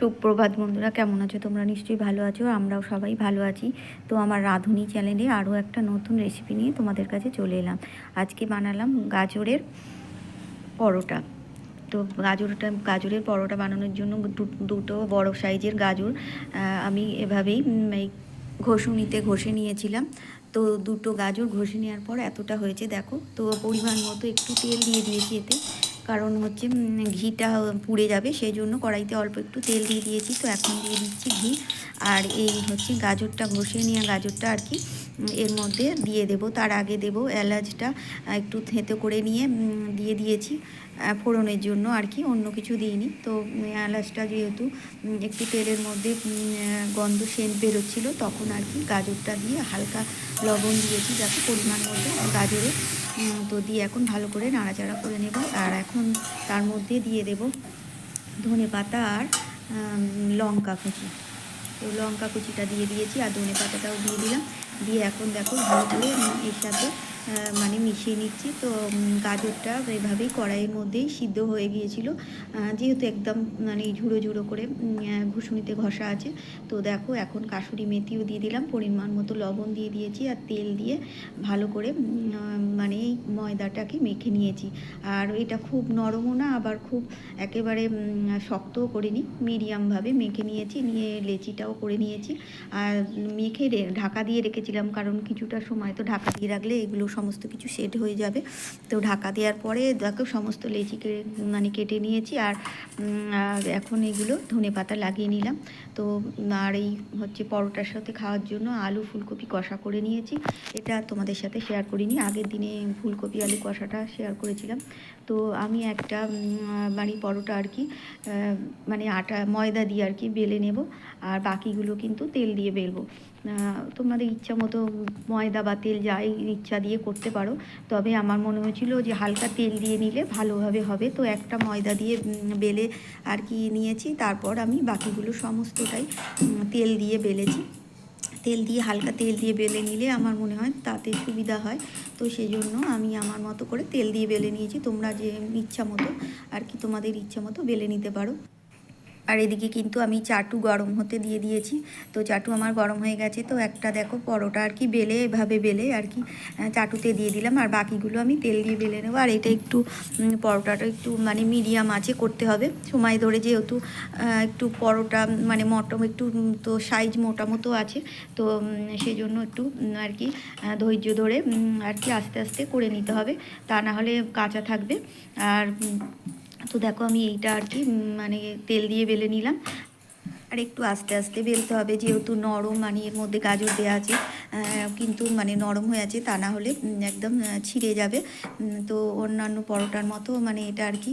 সুপ্রভাত বন্ধুরা, কেমন আছো? তোমরা নিশ্চয়ই ভালো আছো, আমরাও সবাই ভালো আছি। তো আমার রাঁধুনি চ্যানেলে আরও একটা নতুন রেসিপি নিয়ে তোমাদের কাছে চলে এলাম। আজকে বানালাম গাজরের পরোটা। তো গাজরটা, গাজরের পরোটা বানানোর জন্য দুটো বড় সাইজের গাজর আমি এভাবেই ঘষুনিতে ঘষে নিয়েছিলাম। তো দুটো গাজর ঘষে নেওয়ার পর এতটা হয়েছে, দেখো। তো পরিমাণ মতো একটু তেল দিয়ে দিয়েছি এতে। কারণ হচ্ছে ঘিটা পুড়ে যাবে সেই জন্য কড়াইতে অল্প একটু তেল দিয়ে দিয়েছি। তো এখন দিয়ে দিচ্ছি ঘি। আর এই হচ্ছে গাজরটা ঘষে নিয়ে গাজরটা আর কি। এর মধ্যে দিয়ে দেব, তার আগে দেব এলাচটা একটু থেঁতো করে নিয়ে দিয়ে দিয়েছি ফোড়নের জন্য আর কি, অন্য কিছু দিইনি। তো এলাচটা যেহেতু একটু তেলের মধ্যে গন্ধ সেন্ট বেরোচ্ছিল, তখন আর কি গাজরটা দিয়ে হালকা লবণ দিয়েছি, যাতে পরিমাণ মতো গাজরে তো দিয়ে এখন ভালো করে নাড়াচাড়া করে নেব। আর এখন তার মধ্যে দিয়ে দেব ধনে পাতা আর লঙ্কা কুচি। লঙ্কা কুচিটা দিয়ে দিয়েছি, আর ধনে পাতাটাও দিয়ে দিলাম। দিয়ে এখন দেখো ভালো করে এর সাথে মানে মিশিয়ে নিচ্ছি। তো গাজরটা এভাবেই কড়াইয়ের মধ্যেই সিদ্ধ হয়ে গিয়েছিল। যেহেতু একদম মানে ঝুড়ো ঝুড়ো করে ঘুষুনিতে ঘষা আছে। তো দেখো, এখন কাসুরি মেথিও দিয়ে দিলাম, পরিমাণ মতো লবণ দিয়ে দিয়েছি আর তেল দিয়ে ভালো করে মানে এই ময়দাটাকে মেখে নিয়েছি। আর এটা খুব নরমও না, আবার খুব একেবারে শক্তও করিনি, মিডিয়ামভাবে মেখে নিয়েছি, নিয়ে লেচিটাও করে নিয়েছি। আর মেখে ঢাকা দিয়ে রেখেছিলাম, কারণ কিছুটা সময় তো ঢাকা দিয়ে রাখলে এগুলো সমস্ত কিছু সেট হয়ে যাবে। তো ঢাকা দেওয়ার পরে দেখো সমস্ত লেচিকে মানে কেটে নিয়েছি আর এখন এগুলো ধনে পাতা লাগিয়ে নিলাম। তো, আর এই হচ্ছে পরোটার সাথে খাওয়ার জন্য আলু ফুলকপি কষা করে নিয়েছি। এটা তোমাদের সাথে শেয়ার করিনি। আগের দিনে ফুলকপি, আলু কষাটা শেয়ার করেছিলাম। তো আমি একটা মানে পরোটা আর কি মানে আটা, ময়দা দিয়ে আর কি বেলে নেব। আর বাকিগুলো কিন্তু তেল দিয়ে বেলবো। তোমাদের ইচ্ছা মতো ময়দা বা তেল যাই ইচ্ছা দিয়ে করতে পারো। তবে আমার মনে হয়েছিল যে হালকা তেল দিয়ে নিলে ভালোভাবে হবে। তো একটা ময়দা দিয়ে বেলে আর কি নিয়েছি। তারপর আমি বাকিগুলো সমস্তটাই তেল দিয়ে বেলেছি। তেল দিয়ে, হালকা তেল দিয়ে বেলে নিলে আমার মনে হয় তাতে সুবিধা হয়। তো সেই জন্য আমি আমার মতো করে তেল দিয়ে বেলে নিয়েছি। তোমরা যে ইচ্ছা মতো আর কি তোমাদের ইচ্ছা মতো বেলে নিতে পারো। আর এদিকে কিন্তু আমি চাটু গরম হতে দিয়ে দিয়েছি। তো চাটু আমার গরম হয়ে গেছে। তো একটা দেখো পরোটা আর কি বেলে, এভাবে বেলে আর কি চাটুতে দিয়ে দিলাম। আর বাকিগুলো আমি তেল দিয়ে বেলে নেব। আর এটা একটু পরোটাটা একটু মানে মিডিয়াম আছে করতে হবে। সময় ধরে যেহেতু একটু পরোটা মানে মটম একটু তো সাইজ মোটা মতো আছে। তো সেই জন্য একটু আর কি ধৈর্য ধরে আর কি আস্তে আস্তে করে নিতে হবে। তা না হলে কাঁচা থাকবে। আর তো দেখো আমি এইটা আর কি মানে তেল দিয়ে বেলে নিলাম। আর একটু আস্তে আস্তে বেলতে হবে, যেহেতু নরম মানে এর মধ্যে গাজর দেওয়া আছে। কিন্তু মানে নরম হয়ে আছে, তা না হলে একদম ছিঁড়ে যাবে। তো অন্যান্য পরোটার মতো মানে এটা আর কি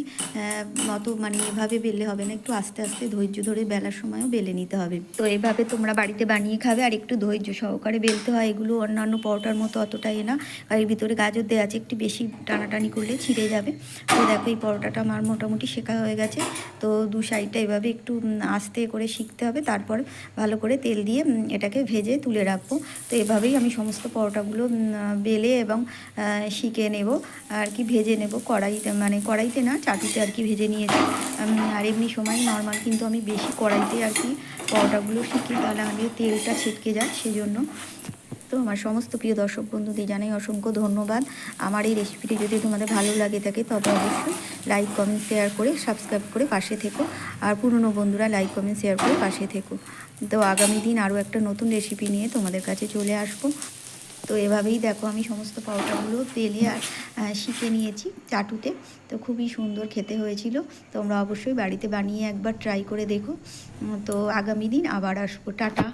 মতো মানে এভাবে বেললে হবে না, একটু আস্তে আস্তে ধৈর্য ধরে বেলার সময়ও বেলে নিতে হবে। তো এভাবে তোমরা বাড়িতে বানিয়ে খাবে, আর একটু ধৈর্য সহকারে বেলতে হয়, এগুলো অন্যান্য পরোটার মতো অতটাই না। আর এর ভিতরে গাজর দেওয়া আছে, একটু বেশি টানাটানি করলে ছিঁড়ে যাবে। তো দেখো, এই পরোটাটা আমার মোটামুটি শেখা হয়ে গেছে। তো দু সাইডটা এভাবে একটু আস্তে করে শিখতে হবে, তারপর ভালো করে তেল দিয়ে এটাকে ভেজে তুলে রাখব। তো এভাবেই আমি সমস্ত পরোটাগুলো বেলে এবং শিখে নেব। আর কি ভেজে নেব কড়াইতে মানে কড়াইতে না, চাটুতে আর কি ভেজে নিয়েছি। আর এমনি সময় নর্মাল কিন্তু আমি বেশি কড়াইতে আর কি পরোটাগুলো শিখি, তাহলে আমি তেলটা ছিটকে যায়, সেজন্য। তো আমার সমস্ত প্রিয় দর্শক বন্ধুদের জানাই অসংখ্য ধন্যবাদ। আমার এই রেসিপিটি যদি তোমাদের ভালো লাগে থাকে, তবে অবশ্যই লাইক কমেন্ট শেয়ার করে সাবস্ক্রাইব করে পাশে থেকো। আর পুরনো বন্ধুরা লাইক কমেন্ট শেয়ার করে পাশে থেকো। তো আগামী দিন আরও একটা নতুন রেসিপি নিয়ে তোমাদের কাছে চলে আসব। তো এভাবেই দেখো আমি সমস্ত পরোটাগুলো তেলে আর শিখে নিয়েছি চাটুতে। তো খুবই সুন্দর খেতে হয়েছিল। তোমরা অবশ্যই বাড়িতে বানিয়ে একবার ট্রাই করে দেখো। তো আগামী দিন আবার আসব। টাটা।